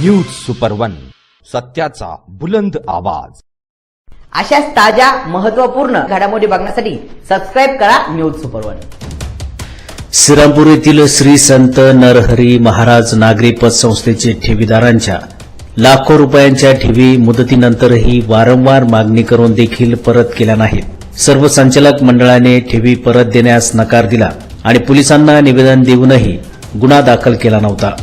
News super one सत्याचा बुलंद आवाज. अशाच ताज्या महत्त्वपूर्ण घडामोडी बघण्यासाठी सबस्क्राईब करा न्यूज सुपर वन श्रीरामपूर येथील श्री संत नरहरी महाराज नागरी पतसंस्थेचे ठेवीदारांच्या लाखो रुपयांच्या ठेवी मुदतीनंतरही वारंवार मागणी करून देखील परत केल्या नाहीत. सर्व संचालक मंडळाने ठेवी परत देण्यास नकार दिला आणि पोलिसांना निवेदन देऊनही गुन्हा दाखल केला नव्हता.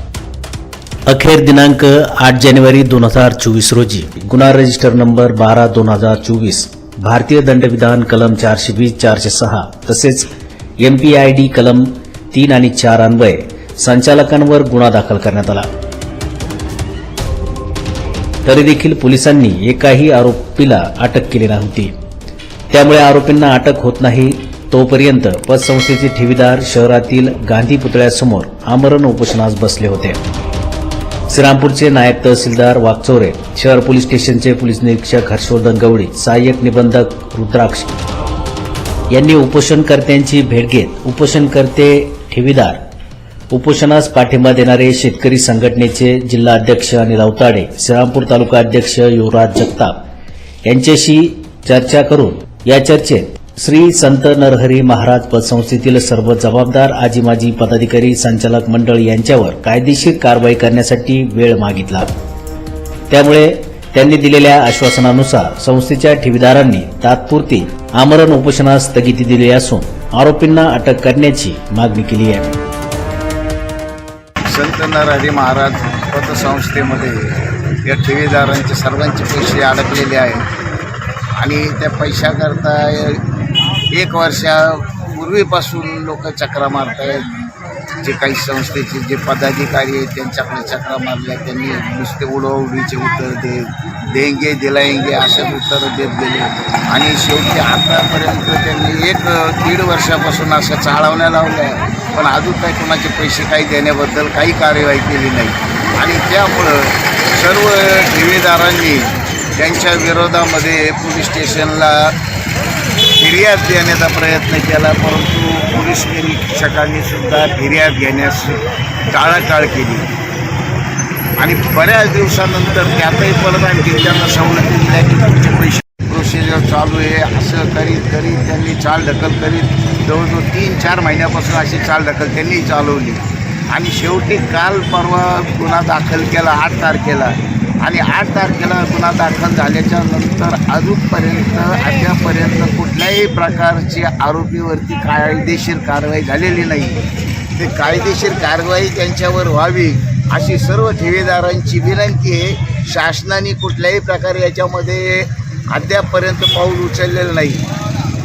अखेर दिनांक आठ जानेवारी दोन हजार चोवीस रोजी गुन्हा रजिस्टर नंबर बारा दोन हजार चोवीस भारतीय दंडविधान कलम चारशे वीस चारशे सहा तसेच एमपीआयडी कलम तीन आणि चार अन्वये संचालकांवर गुन्हा दाखल करण्यात आला. तरी देखील पोलिसांनी एकाही आरोपीला अटक केली नव्हती. त्यामुळे आरोपींना अटक होत नाही तोपर्यंत पतसंस्थेचे ठेवीदार शहरातील गांधी पुतळ्यासमोर आमरण उपोषणास बसले होते. श्रीरामपूरचे नायब तहसीलदार वागचौरे शहर पोलीस स्टेशनचे पोलीस निरीक्षक हर्षवर्धन गवळी सहाय्यक निबंधक रुद्राक्ष. यांनी उपोषणकर्त्यांची भेट घेत उपोषणकर्ते ठेवीदार. उपोषणास पाठिंबा देणारे शेतकरी संघटनेचे जिल्हा अध्यक्ष अनिल अवताडे श्रीरामपूर तालुका अध्यक्ष युवराज जगताप यांच्याशी चर्चा करून या चर्चेत श्री संत नरहरी महाराज पतसंस्थेतील सर्व जबाबदार आजी माजी पदाधिकारी संचालक मंडळ यांच्यावर कायदेशीर कारवाई करण्यासाठी वेळ मागितला. त्यामुळे त्यांनी दिलेल्या आश्वासनानुसार संस्थेच्या ठेवीदारांनी तात्पुरती आमरण उपोषणास स्थगिती दिली असून आरोपींना अटक करण्याची मागणी केली आहे. संत नरहरी महाराज पतसंस्थेमध्ये या ठेवीदारांचे सर्वांचे पैसे अडकलेले आहेत आणि त्या पैशाकरता एक वर्षापूर्वीपासून लोक चक्रा मारत आहेत जे काही संस्थेचे जे पदाधिकारी आहेत त्यांच्याकडे चक्रा मारल्या. त्यांनी नुसते उडवडीचे उत्तर दे देंगे दिलायंगे असेच उत्तरं देत गेले. आणि शेवटी आतापर्यंत त्यांनी एक दीड वर्षापासून असं चाळवण्या लावल्या. पण अजून काही कोणाचे पैसे काही देण्याबद्दल काही कार्यवाही केली नाही. आणि त्यामुळं सर्व ठेवीदारांनी त्यांच्या विरोधामध्ये पोलीस स्टेशनला फिर्याद देण्याचा प्रयत्न केला परंतु पोलीस निरीक्षकांनी सुद्धा फिर्याद घेण्यास टाळाटाळ केली. आणि बऱ्याच दिवसानंतर त्यातही परत आणखी त्यांना सवलती दिल्या की तुमचे पैसे प्रोसिजर चालू आहे असं करीत करीत त्यांनी चाल ढकल करीत जवळजवळ तीन चार महिन्यापासून अशी चाल ढकल त्यांनी चालवली. आणि शेवटी काल परवा गुन्हा दाखल केला आठ तारखेला. आणि आठ तारखेला गुन्हा दाखल झाल्याच्यानंतर अजूनपर्यंत अद्यापर्यंत कुठल्याही प्रकारची आरोपीवरती कायदेशीर कारवाई झालेली नाही. ते कायदेशीर कारवाई त्यांच्यावर व्हावी अशी सर्व ठेवीदारांची विनंती आहे. शासनाने कुठल्याही प्रकारे याच्यामध्ये अद्यापपर्यंत पाऊल उचललेलं नाही.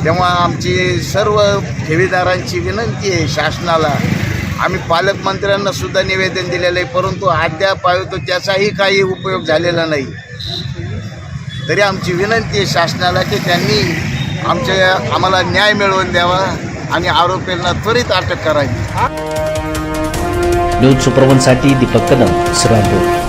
तेव्हा आमची सर्व ठेवीदारांची विनंती आहे शासनाला आम्ही पालकमंत्र्यांना सुद्धा निवेदन दिलेलं आहे परंतु अद्याप तो त्याचाही काही उपयोग झालेला नाही. तरी आमची विनंती आहे शासनाला की त्यांनी आमच्या आम्हाला न्याय मिळवून द्यावा आणि आरोपींना त्वरित अटक करावी. न्यूज सुपरवनसाठी दीपक कदम श्रीरामपूर